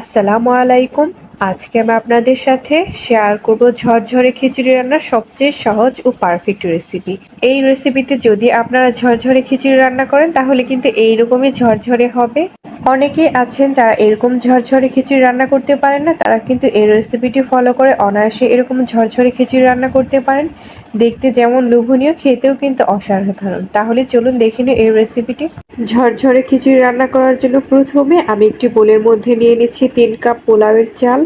আসসালামু আলাইকুম। আজকে আমি আপনাদের সাথে শেয়ার করব ঝরঝরে খিচুড়ি রান্নার সবচেয়ে সহজ ও পারফেক্ট রেসিপি এই রেসিপিতে যদি আপনারা ঝরঝরে খিচুড়ি রান্না করেন, তাহলে কিন্তু এইরকমই ঝরঝরে হবে। অনেকেই আছেন যারা এরকম ঝরঝরে খিচুড়ি রান্না করতে পারেন না, তারা কিন্তু এই রেসিপিটি ফলো করে অনায়াসে এরকম ঝরঝরে খিচুড়ি রান্না করতে পারেন। দেখতে যেমন লোভনীয়, খেতেও কিন্তু অসাধারণ। তাহলে চলুন দেখে নিই এই রেসিপিটি ঝরঝরে খিচুড়ি রান্না করার জন্য প্রথমে আমি একটি বোলের মধ্যে নিয়ে নিচ্ছি তিন কাপ পোলাওয়ের চাল।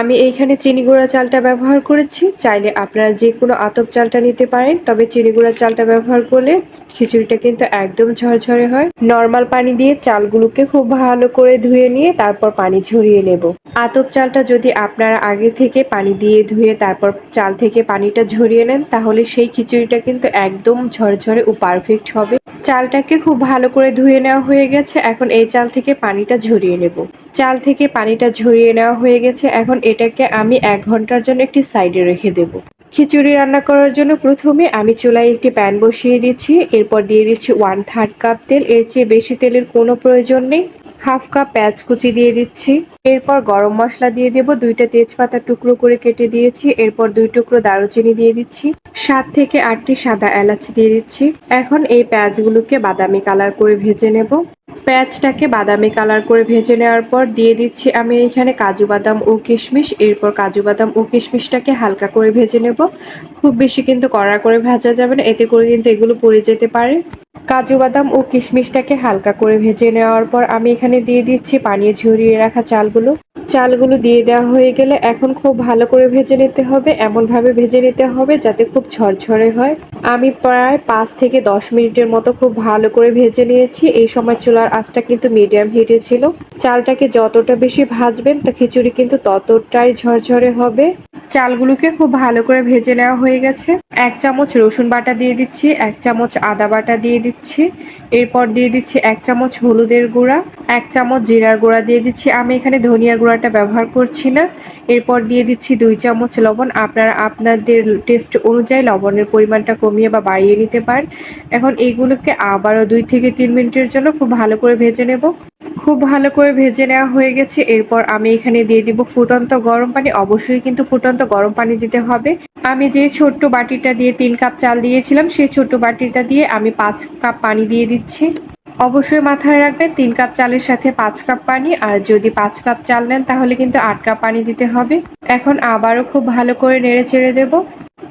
আমি এইখানে চিনি গুঁড়া চালটা ব্যবহার করেছি। চাইলে আপনারা যে কোনো আতপ চালটা নিতে পারেন, তবে চিনি গুঁড়া চালটা ব্যবহার করলে খিচুড়িটা কিন্তু একদম ঝরঝরে হয়। নর্মাল পানি দিয়ে চালগুলোকে খুব ভালো করে ধুয়ে নিয়ে তারপর পানি ঝরিয়ে নেব। আতপ চালটা যদি আপনারা আগে থেকে পানি দিয়ে ধুয়ে তারপর চাল থেকে পানিটা ঝরিয়ে নেন, তাহলে সেই খিচুড়িটা কিন্তু একদম ঝরঝরে ও পারফেক্ট হবে। চালটাকে খুব ভালো করে ধুয়ে নেওয়া হয়ে গেছে, এখন এই চাল থেকে পানিটা ঝরিয়ে নেব। চাল থেকে পানিটা ঝরিয়ে নেওয়া হয়ে গেছে, এখন এটাকে আমি এক ঘণ্টার জন্য একটি সাইডে রেখে দেব। খিচুড়ি রান্না করার জন্য প্রথমে আমি চুলায় একটি প্যান বসিয়ে দিচ্ছি, এরপর দিয়ে দিচ্ছি ওয়ান থার্ড কাপ তেল, এর চেয়ে বেশি তেলের কোনো প্রয়োজন নেই। হাফ কাপ পেঁয়াজ কুচি দিয়ে দিচ্ছি। এরপর গরম মশলা দিয়ে দেব, দুইটা তেজপাতা টুকরো করে কেটে দিয়েছি। এরপর দুই টুকরো দারুচিনি দিয়ে দিচ্ছি। সাত থেকে আটটি সাদা এলাচ দিয়ে দিচ্ছি। এখন এই পেঁয়াজগুলোকে বাদামি কালার করে ভেজে নেব। পেঁয়াজটাকে বাদামি কালার করে ভেজে নেওয়ার পর দিয়ে দিচ্ছি আমি এখানে কাজু বাদাম ও কিশমিশ। এরপর কাজু বাদাম ও কিশমিশটাকে হালকা করে ভেজে নেব। খুব বেশি কিন্তু কড়া করে ভাজা যাবে না, এতে করে কিন্তু এগুলো পড়ে যেতে পারে। কাজু বাদাম ও কিশমিশটাকে হালকা করে ভেজে নেওয়ার পর আমি এখানে দিয়ে দিচ্ছি পানি ঝরিয়ে রাখা চালগুলো। চালগুলো দিয়ে দেওয়া হয়ে গেলে এখন খুব ভালো করে ভেজে নিতে হবে, এমনভাবে ভেজে নিতে হবে যাতে খুব ঝরঝরে হয়। আমি প্রায় পাঁচ থেকে দশ মিনিটের মতো খুব ভালো করে ভেজে নিয়েছি। এই সময় চুলার আঁচটা কিন্তু মিডিয়াম হিটে ছিল। চালটাকে যতটা বেশি ভাজবেন তা খিচুড়ি কিন্তু ততটাই ঝরঝরে হবে। চালগুলোকে খুব ভালো করে ভেজে নেওয়া হয়ে গেছে। এক চামচ রসুন বাটা দিয়ে দিচ্ছি, এক চামচ আদা বাটা দিয়ে দিচ্ছি, এরপর দিয়ে দিচ্ছি এক চামচ হলুদের গুঁড়া, এক চামচ জিরার গুঁড়া দিয়ে দিচ্ছি। আমি এখানে ধনিয়ার গুঁড়াটা ব্যবহার করছি না। এরপর দিয়ে দিচ্ছি দুই চামচ লবণ। আপনারা আপনাদের টেস্ট অনুযায়ী লবণের পরিমাণটা কমিয়ে বা বাড়িয়ে নিতে পারেন। এখন এইগুলোকে আবারও দুই থেকে তিন মিনিটের জন্য খুব ভালো করে ভেজে নেব। খুব ভালো করে ভেজে নেওয়া হয়ে গেছে। এরপর আমি এখানে দিয়ে দিব ফুটন্ত গরম পানি। অবশ্যই কিন্তু ফুটন্ত গরম পানি দিতে হবে। আমি যে ছোট্ট বাটিটা দিয়ে তিন কাপ চাল দিয়েছিলাম, সেই ছোট্ট বাটিটা দিয়ে আমি পাঁচ কাপ পানি দিয়ে দিচ্ছি। অবশ্যই মাথায় রাখবেন, তিন কাপ চালের সাথে পাঁচ কাপ পানি, আর যদি পাঁচ কাপ চাল নেন, তাহলে কিন্তু আট কাপ পানি দিতে হবে। এখন আবারও খুব ভালো করে নেড়ে চেড়ে দেবো।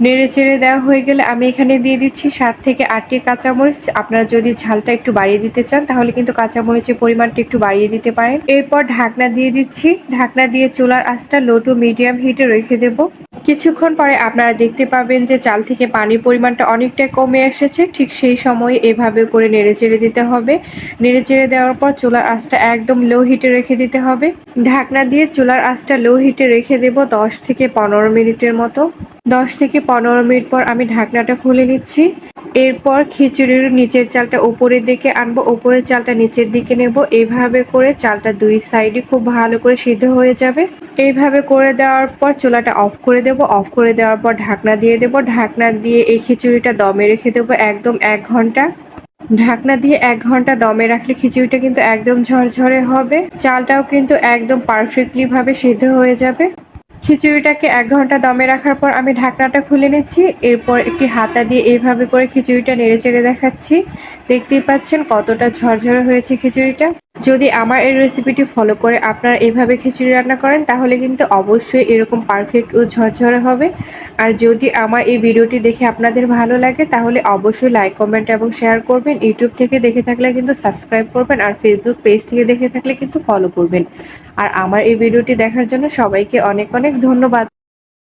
নেড়ে চেড়ে দেওয়া হয়ে গেলে আমি এখানে দিয়ে দিচ্ছি সাত থেকে আটটি কাঁচামরিচ। আপনারা যদি ঝালটা একটু বাড়িয়ে দিতে চান, তাহলে কিন্তু কাঁচামরিচের পরিমাণটা একটু বাড়িয়ে দিতে পারেন। এরপর ঢাকনা দিয়ে দিচ্ছি। ঢাকনা দিয়ে চুলার আঁচটা লো টু মিডিয়াম হিটে রেখে দেব। কিছুক্ষণ পরে আপনারা দেখতে পাবেন যে চাল থেকে পানির পরিমাণটা অনেকটাই কমে এসেছে। ঠিক সেই সময়ে এভাবে করে নেড়ে চেড়ে দিতে হবে। নেড়ে চেড়ে দেওয়ার পর চুলার আঁচটা একদম লো হিটে রেখে দিতে হবে। ঢাকনা দিয়ে চুলার আঁচটা লো হিটে রেখে দেব দশ থেকে পনেরো মিনিটের মতো। দশ থেকে পনেরো মিনিট পর আমি ঢাকনাটা খুলে নিচ্ছি। এরপর খিচুড়ির নিচের চালটা উপরের দিকে আনব। উপরের চালটা নিচের দিকে নেব। এভাবে করে চালটা দুই সাইডে খুব ভালো করে সিদ্ধ হয়ে যাবে। এইভাবে করে দেওয়ার পর চুলাটা অফ করে দেব, অফ করে দেওয়ার পর ঢাকনা দিয়ে দেব। ঢাকনা দিয়ে এই খিচুড়িটা দমে রেখে দেবো একদম এক ঘণ্টা। ঢাকনা দিয়ে এক ঘণ্টা দমে রাখলে খিচুড়িটা কিন্তু একদম ঝরঝরে হবে। চালটাও কিন্তু একদম পারফেক্টলি ভাবে সিদ্ধ হয়ে যাবে। খিচুড়িটাকে এক ঘণ্টা দমে রাখার পর আমি ঢাকনাটা খুলে নিচ্ছি। এরপর একটি হাতা দিয়ে এইভাবে করে খিচুড়িটা নেড়ে চেড়ে দেখাচ্ছি। দেখতেই পাচ্ছেন কতটা ঝরঝরে হয়েছে খিচুড়িটা। যদি আমার এই রেসিপিটি ফলো করে আপনারা এভাবে খিচুড়ি রান্না করেন, তাহলে কিন্তু অবশ্যই এরকম পারফেক্ট ও ঝরঝরে হবে। আর যদি আমার এই ভিডিওটি দেখে আপনাদের ভালো লাগে, তাহলে অবশ্যই লাইক কমেন্ট এবং শেয়ার করবেন। ইউটিউব থেকে দেখে থাকলে কিন্তু সাবস্ক্রাইব করবেন আর ফেসবুক পেজ থেকে দেখে থাকলে কিন্তু ফলো করবেন। আর আমার এই ভিডিওটি দেখার জন্য সবাইকে অনেক অনেক ধন্যবাদ।